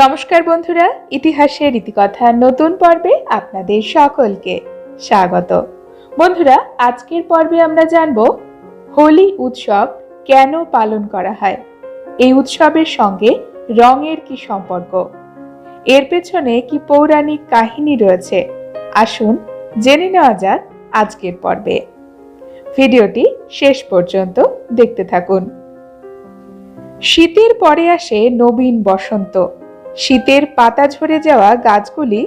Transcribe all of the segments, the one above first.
নমস্কার বন্ধুরা, ইতিহাসের ইতিকথার নতুন পর্বে আপনাদের সকলকে স্বাগত। বন্ধুরা, আজকের পর্বে আমরা জানব হোলি উৎসব কেন পালন করা হয়? এই উৎসবের সঙ্গে রঙের কি সম্পর্ক? এর পেছনে কি পৌরাণিক কাহিনী রয়েছে? আসুন জেনে নেওয়া যাক আজকের পর্বে। ভিডিওটি শেষ পর্যন্ত দেখতে থাকুন। শীতের পরে আসে নবীন বসন্ত। শীতের পাতা ঝরে যাওয়া গাছগুলি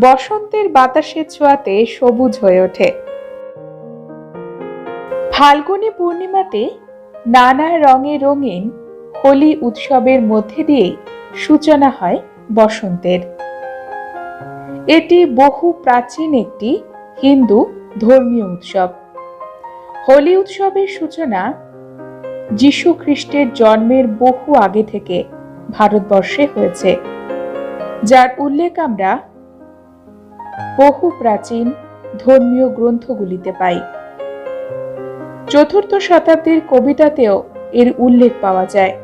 বসন্তের বাতাসের ছোঁয়াতে সবুজ হয়ে ওঠে। ফাল্গুনি পূর্ণিমাতে নানা রঙে রঙিন হোলি উৎসবের মধ্যে দিয়েই সূচনা হয় বসন্তের। এটি বহু প্রাচীন একটি হিন্দু ধর্মীয় উৎসব। হোলি উৎসবের সূচনা যীশু খ্রিস্টের জন্মের বহু আগে থেকে ভারতবর্ষে হয়েছে। যার উল্লেখ আমরা বহু প্রাচীন ধর্মীয় গ্রন্থগুলিতে পাই। চতুর্থ শতাব্দীর কবিতাতেও এর উল্লেখ পাওয়া যায়।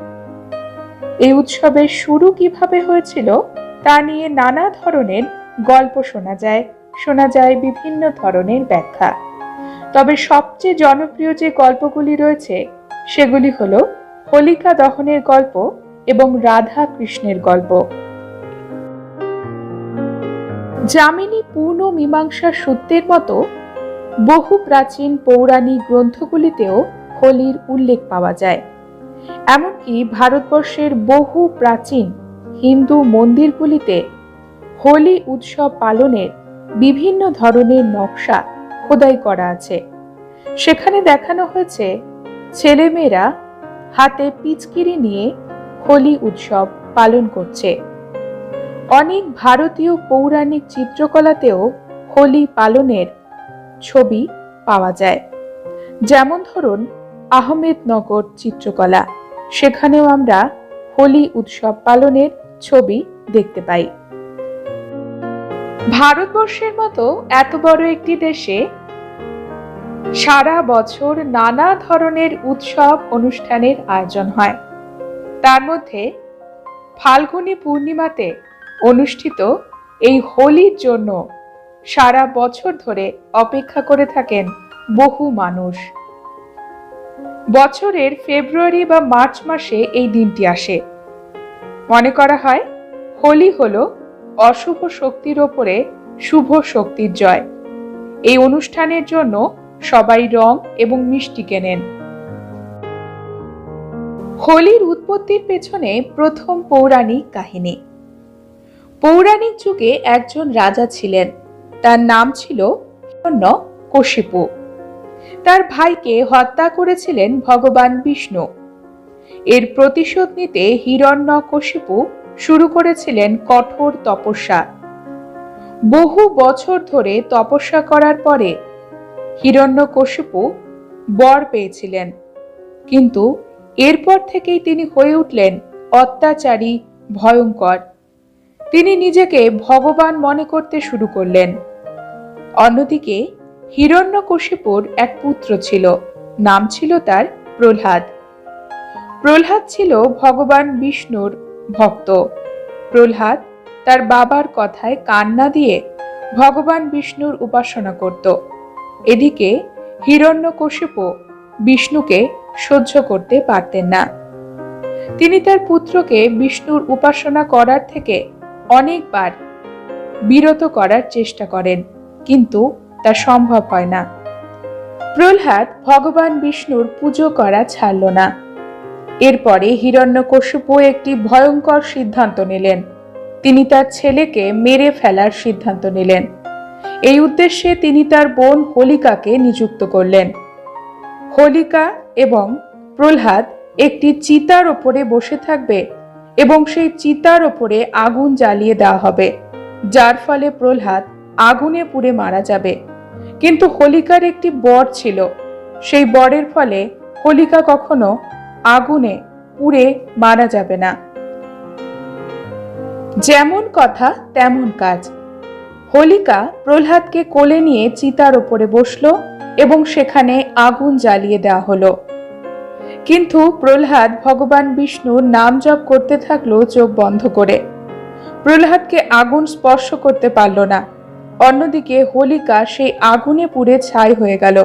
এই উৎসবের শুরু কীভাবে হয়েছিল তা নিয়ে নানা ধরনের গল্প শোনা যায় শোনা যায় বিভিন্ন ধরনের ব্যাখ্যা। তবে সবচেয়ে জনপ্রিয় যে গল্পগুলি রয়েছে, সেগুলি হলো হোলিকা দহনের গল্প এবং রাধা কৃষ্ণের গল্প। যামিনী পূর্ণ মীমাংসা সত্যের মতো বহু প্রাচীন পৌরাণিক গ্রন্থগুলিতেও হোলির উল্লেখ পাওয়া যায়। এমনকি ভারতবর্ষের বহু প্রাচীন হিন্দু মন্দিরগুলিতে হোলি উৎসব পালনের বিভিন্ন ধরনের নকশা খোদাই করা আছে। সেখানে দেখানো হয়েছে ছেলেমেয়েরা হাতে পিচকিরি নিয়ে হোলি উৎসব পালন করছে। অনেক ভারতীয় পৌরাণিক চিত্রকলাতেও হোলি পালনের ছবি পাওয়া যায়। যেমন ধরুন, আহমেদনগর চিত্রকলা। সেখানেও আমরা হোলি উৎসব পালনের ছবি দেখতে পাই। ভারতবর্ষের মতো এত বড় একটি দেশে সারা বছর নানা ধরনের উৎসব অনুষ্ঠানের আয়োজন হয়। তার মধ্যে ফাল্গুনী পূর্ণিমাতে অনুষ্ঠিত এই হোলির জন্য সারা বছর ধরে অপেক্ষা করে থাকেন বহু মানুষ। বছরের ফেব্রুয়ারি বা মার্চ মাসে এই দিনটি আসে। মনে করা হয়, হোলি হল অশুভ শক্তির ওপরে শুভ শক্তির জয়। এই অনুষ্ঠানের জন্য সবাই রং এবং মিষ্টি কেনেন। হোলির উৎপত্তির পেছনে প্রথম পৌরাণিক কাহিনী। পৌরাণিক যুগে একজন রাজা ছিলেন। তার নাম ছিল কশিপু। তার ভাইকে হত্যা করেছিলেন ভগবান বিষ্ণু। এর প্রতিশোধ নিতে হিরণ্য কশিপু শুরু করেছিলেন কঠোর তপস্যা। বহু বছর ধরে তপস্যা করার পরে হিরণ্যকশিপু বর পেয়েছিলেন। কিন্তু এরপর থেকেই তিনি হয়ে উঠলেন অত্যাচারী, ভয়ঙ্কর। তিনি নিজেকে ভগবান মনে করতে শুরু করলেন। অন্যদিকে হিরণ্যকশিপুর এক পুত্র ছিল, নাম ছিল তার প্রহ্লাদ। প্রহ্লাদ ছিল ভগবান বিষ্ণুর ভক্ত। প্রহ্লাদ তার বাবার কথায় কান্না দিয়ে ভগবান বিষ্ণুর উপাসনা করত। এদিকে হিরণ্যকশিপু বিষ্ণুকে সহ্য করতে পারতেন না। তিনি তার পুত্রকে বিষ্ণুর উপাসনা করার থেকে অনেকবার বিরত করার চেষ্টা করেন, কিন্তু তা সম্ভব হয় না। প্রহ্লাদ ভগবান বিষ্ণুর পুজো করা ছাড়ল না। এরপরে হিরণ্যকশিপু একটি ভয়ঙ্কর সিদ্ধান্ত নিলেন। তিনি তার ছেলেকে মেরে ফেলার সিদ্ধান্ত নিলেন। এই উদ্দেশ্যে তিনি তার বোন হোলিকাকে নিযুক্ত করলেন। হোলিকা এবং প্রহ্লাদ একটি চিতার ওপরে বসে থাকবে এবং সেই চিতার ওপরে আগুন জ্বালিয়ে দেওয়া হবে, যার ফলে প্রহ্লাদ আগুনে পুড়ে মারা যাবে। কিন্তু হোলিকার একটি বর ছিল, সেই বরের ফলে হোলিকা কখনো আগুনে পুড়ে মারা যাবে না। যেমন কথা, তেমন কাজ। হোলিকা প্রহ্লাদকে কোলে নিয়ে চিতার ওপরে বসল এবং সেখানে আগুন জ্বালিয়ে দেওয়া হলো। কিন্তু প্রহ্লাদ ভগবান বিষ্ণুর নাম জপ করতে থাকল চোখ বন্ধ করে। প্রহ্লাদকে আগুন স্পর্শ করতে পারল না। অন্যদিকে হোলিকা সেই আগুনে পুড়ে ছাই হয়ে গেল।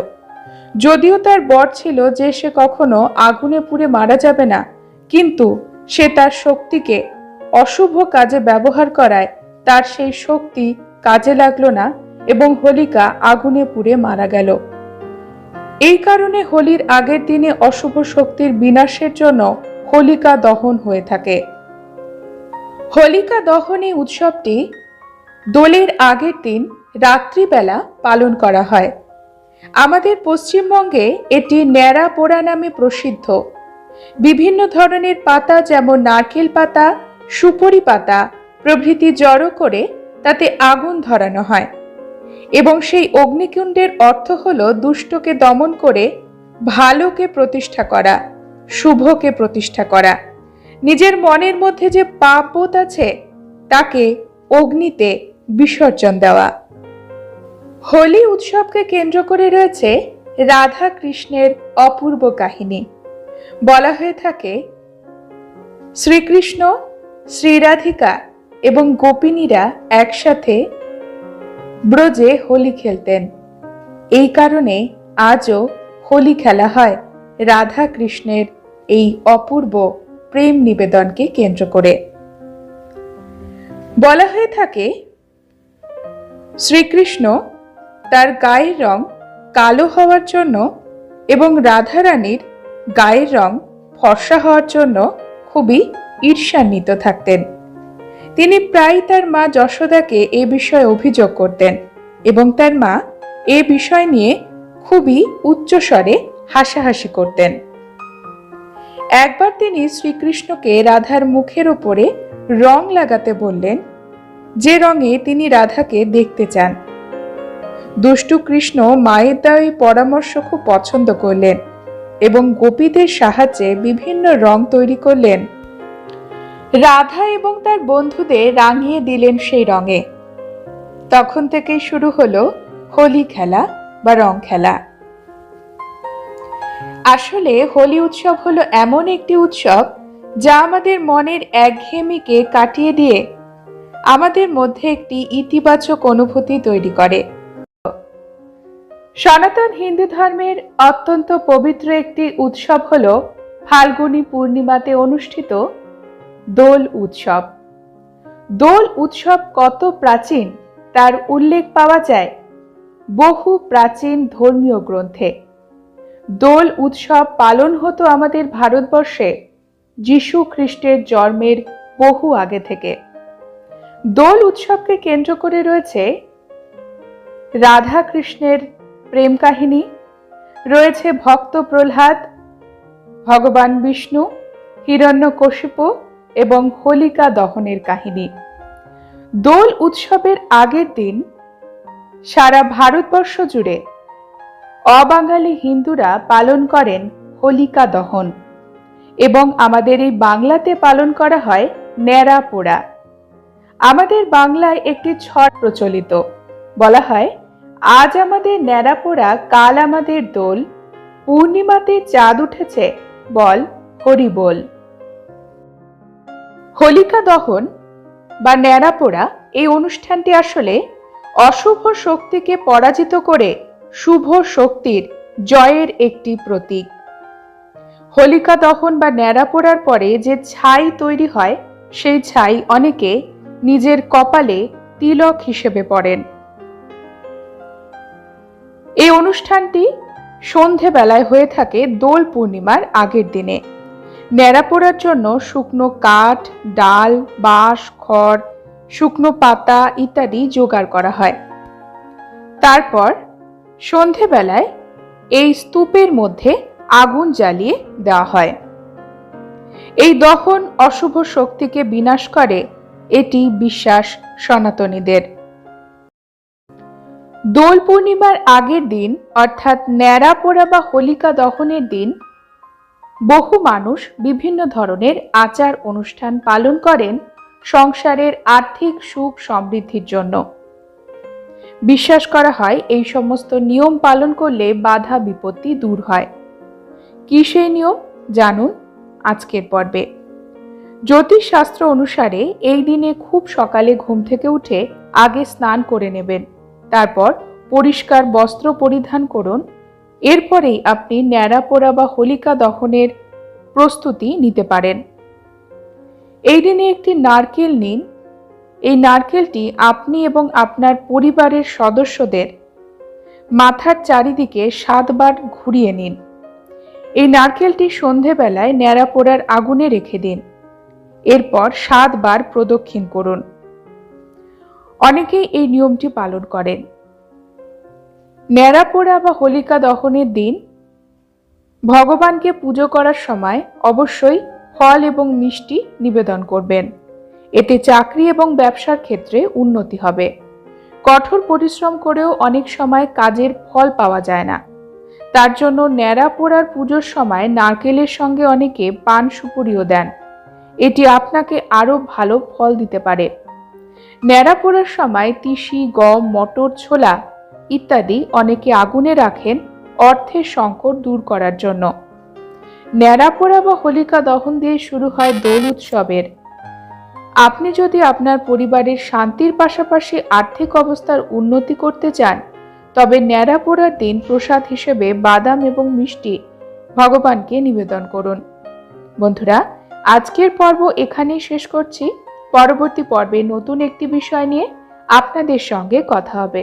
যদিও তার বর ছিল যে সে কখনো আগুনে পুড়ে মারা যাবে না, কিন্তু সে তার শক্তিকে অশুভ কাজে ব্যবহার করায় তার সেই শক্তি কাজে লাগল না এবং হোলিকা আগুনে পুড়ে মারা গেল। এই কারণে হোলির আগের দিনে অশুভ শক্তির বিনাশের জন্য হোলিকা দহন হয়ে থাকে। হোলিকা দহন এই উৎসবটি দোলের আগের দিন রাত্রিবেলা পালন করা হয়। আমাদের পশ্চিমবঙ্গে এটি ন্যাড়া পোড়া নামে প্রসিদ্ধ। বিভিন্ন ধরনের পাতা যেমন নারকেল পাতা, সুপরি পাতা প্রভৃতি জড়ো করে তাতে আগুন ধরানো হয়। এবং সেই অগ্নিকুণ্ডের অর্থ হল দুষ্টকে দমন করে ভালোকে প্রতিষ্ঠা করা, শুভকে প্রতিষ্ঠা করা। নিজের মনের মধ্যে যে পাপ বোধ আছে, তাকে অগ্নিতে বিসর্জন দেওয়া। হোলি উৎসবকে কেন্দ্র করে রয়েছে রাধা কৃষ্ণের অপূর্ব কাহিনী। বলা হয়ে থাকে, শ্রীকৃষ্ণ, শ্রীরাধিকা এবং গোপিনীরা একসাথে ব্রজে হোলি খেলতেন। এই কারণে আজও হোলি খেলা হয় রাধা কৃষ্ণের এই অপূর্ব প্রেম নিবেদনকে কেন্দ্র করে। বলা হয়ে থাকে, শ্রীকৃষ্ণ তার গায়ের রং কালো হওয়ার জন্য এবং রাধারানীর গায়ের রং ফর্সা হওয়ার জন্য খুবই ঈর্ষান্বিত থাকতেন। তিনি প্রায় তার মা যশোদাকে এ বিষয়ে অভিযোগ করতেন এবং তার মা এ বিষয় নিয়ে খুবই উচ্চস্বরে হাসাহাসি করতেন। একবার তিনি শ্রীকৃষ্ণকে রাধার মুখের ওপরে রং লাগাতে বললেন, যে রঙে তিনি রাধাকে দেখতে চান। দুষ্টু কৃষ্ণ মায়ের দেওয়া এই পরামর্শ খুব পছন্দ করলেন এবং গোপীদের সাহায্যে বিভিন্ন রং তৈরি করলেন। রাধা এবং তার বন্ধুদের রাঙিয়ে দিলেন সেই রঙে। তখন থেকেই শুরু হলো হোলি খেলা বা রং খেলা। আসলে হোলি উৎসব হলো এমন একটি উৎসব যা আমাদের মনের একঘেয়েমিকে কাটিয়ে দিয়ে আমাদের মধ্যে একটি ইতিবাচক অনুভূতি তৈরি করে। সনাতন হিন্দু ধর্মের অত্যন্ত পবিত্র একটি উৎসব হল ফাল্গুনী পূর্ণিমাতে অনুষ্ঠিত দোল উৎসব। দোল উৎসব কত প্রাচীন, তার উল্লেখ পাওয়া যায় বহু প্রাচীন ধর্মীয় গ্রন্থে। দোল উৎসব পালন হতো আমাদের ভারতবর্ষে যিশু খ্রিস্টের জন্মের বহু আগে থেকে। দোল উৎসবকে কেন্দ্র করে রয়েছে রাধা কৃষ্ণের প্রেম কাহিনী, রয়েছে ভক্ত প্রহ্লাদ, ভগবান বিষ্ণু, হিরণ্যকশিপু এবং হোলিকা দহনের কাহিনী। দোল উৎসবের আগের দিন সারা ভারতবর্ষ জুড়ে অবাঙালি হিন্দুরা পালন করেন হোলিকা দহন এবং আমাদের এই বাংলাতে পালন করা হয় ন্যাড়া পোড়া। আমাদের বাংলায় একটি ছট প্রচলিত। বলা হয়, আজ আমাদের ন্যাড়া পোড়া, কাল আমাদের দোল, পূর্ণিমাতে চাঁদ উঠেছে, বল হরি বল হোলিকা দহন বা ন্যাড়া পোড়া এই অনুষ্ঠানটি আসলে অশুভ শক্তিকে পরাজিত করে শুভ শক্তির জয়ের একটি প্রতীক। হোলিকা দহন বা ন্যাড়া পোড়ার পরে যে ছাই তৈরি হয়, সেই ছাই অনেকে নিজের কপালে তিলক হিসেবে পড়েন। এই অনুষ্ঠানটি সন্ধেবেলায় হয়ে থাকে দোল পূর্ণিমার আগের দিনে। ন্যাড়া পোড়ার জন্য শুকনো কাঠ, ডাল, বাঁশ, খড়, শুকনো পাতা ইত্যাদি জোগাড় করা হয়। তারপর সন্ধেবেলায় এই স্তূপের মধ্যে আগুন জ্বালিয়ে দেওয়া হয়। এই দহন অশুভ শক্তিকে বিনাশ করে, এটি বিশ্বাস সনাতনীদের। দোল পূর্ণিমার আগের দিন, অর্থাৎ ন্যাড়া পোড়া বা হোলিকা দহনের দিন বহু মানুষ বিভিন্ন ধরনের আচার অনুষ্ঠান পালন করেন সংসারের আর্থিক সুখ সমৃদ্ধির জন্য। বিশ্বাস করা হয় এই সমস্ত নিয়ম পালন করলে বাধা বিপত্তি দূর হয়। কি সেই নিয়ম? জানুন আজকের পর্বে। জ্যোতিষশাস্ত্র অনুসারে এই দিনে খুব সকালে ঘুম থেকে উঠে আগে স্নান করে নেবেন, তারপর পরিষ্কার বস্ত্র পরিধান করুন এরপরেই আপনি ন্যাড়া পোড়া বা হোলিকা দহনের প্রস্তুতি নিতে পারেন। এই দিনে একটি নারকেল নিন। এই নারকেলটি আপনি এবং আপনার পরিবারের সদস্যদের মাথার চারিদিকে সাতবার ঘুরিয়ে নিন। এই নারকেলটি সন্ধেবেলায় ন্যাড়া পোড়ার আগুনে রেখে দিন। এরপর সাতবার প্রদক্ষিণ করুন। অনেকেই এই নিয়মটি পালন করেন। ন্যাড়া পোড়া বা হোলিকা দহনের দিন ভগবানকে পুজো করার সময় অবশ্যই ফল এবং মিষ্টি নিবেদন করবেন। এতে চাকরি এবং ব্যবসার ক্ষেত্রে উন্নতি হবে। কঠোর পরিশ্রম করেও অনেক সময় কাজের ফল পাওয়া যায় না। তার জন্য ন্যাড়া পোড়ার পুজোর সময় নারকেলের সঙ্গে অনেকে পান সুপুরিও দেন। এটি আপনাকে আরও ভালো ফল দিতে পারে। ন্যাড়া পোড়ার সময় তিসি, গম, মটর, ছোলা ইত্যাদি অনেকে আগুনে রাখেন অর্থের সংকট দূর করার জন্য। ন্যাড়া পোড়া বা হোলিকা দহন দিয়ে শুরু হয় দোল উৎসবের। আপনি যদি আপনার পরিবারের শান্তির পাশাপাশি আর্থিক অবস্থার উন্নতি করতে চান, তবে ন্যাড়া পোড়ার দিন প্রসাদ হিসেবে বাদাম এবং মিষ্টি ভগবানকে নিবেদন করুন। বন্ধুরা, আজকের পর্ব এখানেই শেষ করছি। পরবর্তী পর্বে নতুন একটি বিষয় নিয়ে আপনাদের সঙ্গে কথা হবে।